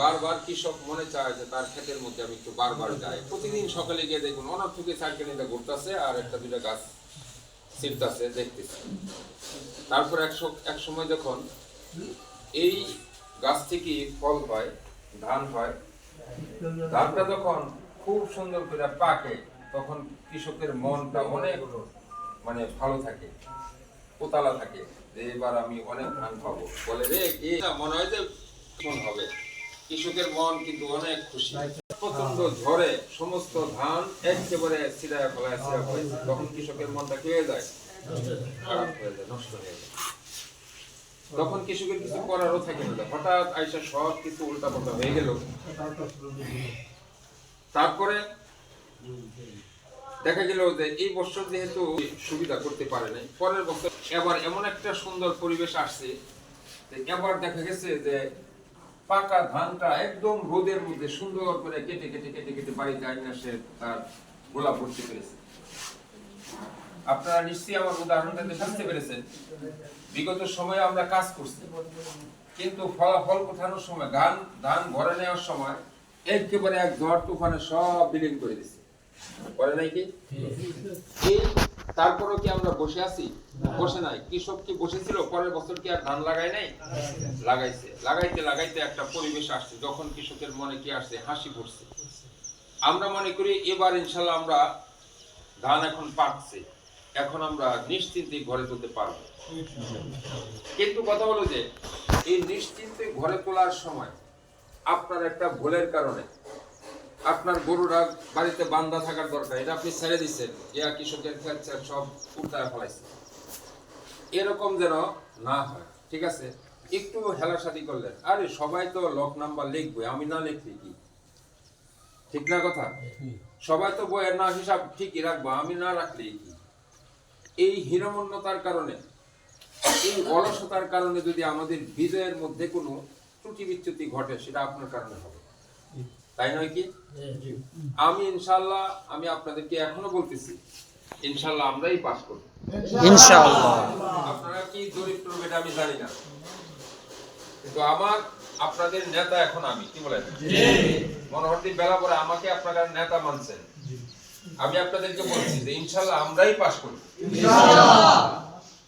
বারবার কৃষক মনে চায় যে তার ক্ষেতের মধ্যে আমি একটু বারবার যাই। প্রতিদিন সকালে গিয়ে দেখুন অনেক থেকে সাইকেল নিয়ে ঘুরতেছে আর একটা দুটা গাছ ছিটতেছে দেখতেছে। তারপর এক এক সময় যখন এই গাছ থেকে ফল হয়, ধান হয়, ধানটা যখন খুব সুন্দর করে পাকে, তখন কৃষকের মনটা অনেক মানে ভালো থাকে পোতালা থাকে, যে এবার আমি অনেক ধান পাবো বলে, রে মনে হয় যে হবে। কৃষকের মন কিন্তু অনেক খুশি। প্রচণ্ড ঝড়ে সমস্ত ধান একেবারে সিরায় ফলায় সিরা ফলাইছে তখন কৃষকের মনটা কি যায়? নষ্ট হয়ে যায়। তখন কৃষকের কিছু করারও থাকে না। হঠাৎ আইসা সব উল্টা পাল্টা হয়ে গেল। তারপরে দেখা গেল যে এই বছর যেহেতু সুবিধা করতে পারে নাই, পরের বছর এবার এমন একটা সুন্দর পরিবেশ আসছে এবার দেখা গেছে যে পাকা ধানটা একদম রোদের মধ্যে সুন্দর করে কেটে কেটে কেটে কেটে বাড়িতে আইনা সে তার গোলা ভর্তি পেরেছে আপনারা নিশ্চয়ই আমার উদাহরণটা দেখে বুঝতে পেরেছেন। বিগত সময়ে আমরা কাজ করছি। কিন্তু ফলাফল কোঠানোর সময় ধান ধান ঘরে নেওয়ার সময় একেবারে এক ঝড় তুফানে সব বিলীন করে দিছে। করে নাই কি? তারপরও কি আমরা বসে আছি? বসে নাই। কৃষক কি বসেছিল? পরের বছর কি আর ধান লাগায় নাই? লাগাইছে। লাগাইতে লাগাইতে একটা পরিবেশ আসছে, যখন কৃষকের মনে কি আসছে? হাসি পড়ছে আমরা মনে করি এবার ইনশাল্লাহ আমরা ধান এখন পাকছে। এখন আমরা নিশ্চিন্তে ঘরে তুলতে পারব। কিন্তু কথা হলো যে, এই নিশ্চিন্তে ঘরে তোলার সময় আপনার একটা ভুলের কারণে আপনার গরুরা বাড়িতে বান্ধা থাকার দরকার, এটা আপনি ছেড়ে দিচ্ছেন ইয়া কৃষকের সব উল্টায় ফেলাইছে। এরকম যেন না হয়, ঠিক আছে? একটু হেলা সাদি করলেন। আরে, সবাই তো লক নাম্বার লিখবে, আমি না লিখলে কি? ঠিক না কথা? সবাই তো বইয়ের না হিসাব ঠিকই রাখব, আমি না রাখলে কি? এই হীনমন্যতার কারণে, এই অলসতার কারণে যদি আমাদের বিজয়ের মধ্যে কোনো ত্রুটি বিচ্যুতি ঘটে, সেটা আপনার কারণে হবে। তাই নয় কি? আমি ইনশাল্লাহ আমি আপনাদেরকে এখনও বলতেছি ইনশাল্লাহ আমরাই পাস করব। ইনশাআল্লাহ। আপনারা কি জরিপ করবেন আমি জানি না। কিন্তু আমার আপনাদের নেতা এখন আমি কি বলেন? মনোহরদীপ বেলা পরে আমাকে আপনারা নেতা মানছেন। আমি আপনাদেরকে বলছি যে ইনশাল্লাহ আমরাই পাস করব।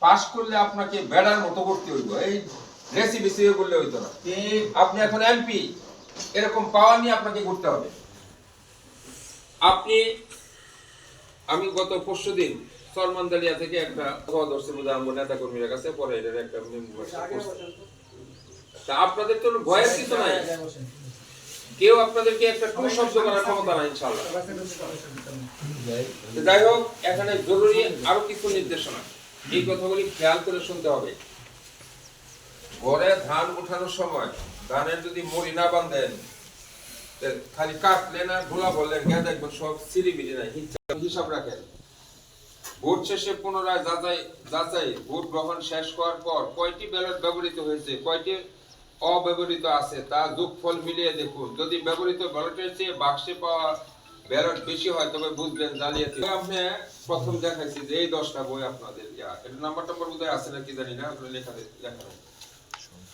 পাস করলে আপনাকে বেড়ার মতো করতে হইব। এই রেসি বেশি করলে হইতো না। আপনি এখন এমপি। এরকম পাওয়ার নিয়ে আপনাকে ঘুরতে হবে। আপনি আমি গত পরশু দিন সরমানদালিয়া থেকে একটা কথা ধরছি আমার নেতা কর্মীর কাছে পরে এটার একটা তা আপনাদের তো ভয়ের কিছু নাই। কেউ আপনাদেরকে একটা টু শব্দ করার ক্ষমতা নাই ইনশাআল্লাহ। তো যাই হোক এখানে জরুরি আরও কিছু নির্দেশনা। এই কথাগুলি খেয়াল করে শুনতে হবে। ঘরে ধান উঠানোর সময় ধানের যদি মরি না বাঁধেন তে খালি কাটলেন আর ধুলা বললেন গিয়ে দেখবেন সব সিরিবিরি নাই হিসাব- রাখেন। ভোট শেষে পুনরায় যাচাই যাচাই ভোট গ্রহণ শেষ হওয়ার পর কয়টি ব্যালট ব্যবহৃত হয়েছে কয়টি অব্যবহৃত আছে তা যোগফল মিলিয়ে দেখুন। যদি ব্যবহৃত ব্যালটের চেয়ে বাক্সে পাওয়া ব্যালট বেশি হয় তবে বুঝবেন জালিয়াতি। আপনি প্রথম দেখাইছি যে এই দশটা বই আপনাদের এটা নাম্বার টাম্বার বোধহয় আছে নাকি জানি না আপনার লেখা লেখা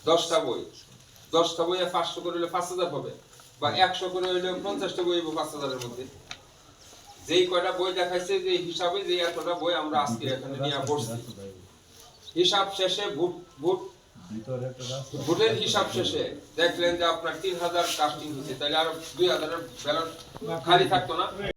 দশটা বই। দশটা বইয়ে পাঁচশো করে হলে পাঁচ হাজার হবে। বা একশো করে হইলে পঞ্চাশটা বই পাঁচ হাজারের মধ্যে। যেই কয়টা বই দেখাইছে, যে হিসাবে যে এতটা বই আমরা আজকে এখানে নিয়ে বসছি। হিসাব শেষে ভোট ভোট, ভোটের হিসাব শেষে দেখলেন যে আপনার তিন হাজার কাস্টিং হয়েছে। তাহলে আরও দুই হাজারের ব্যালট খালি থাকতো না?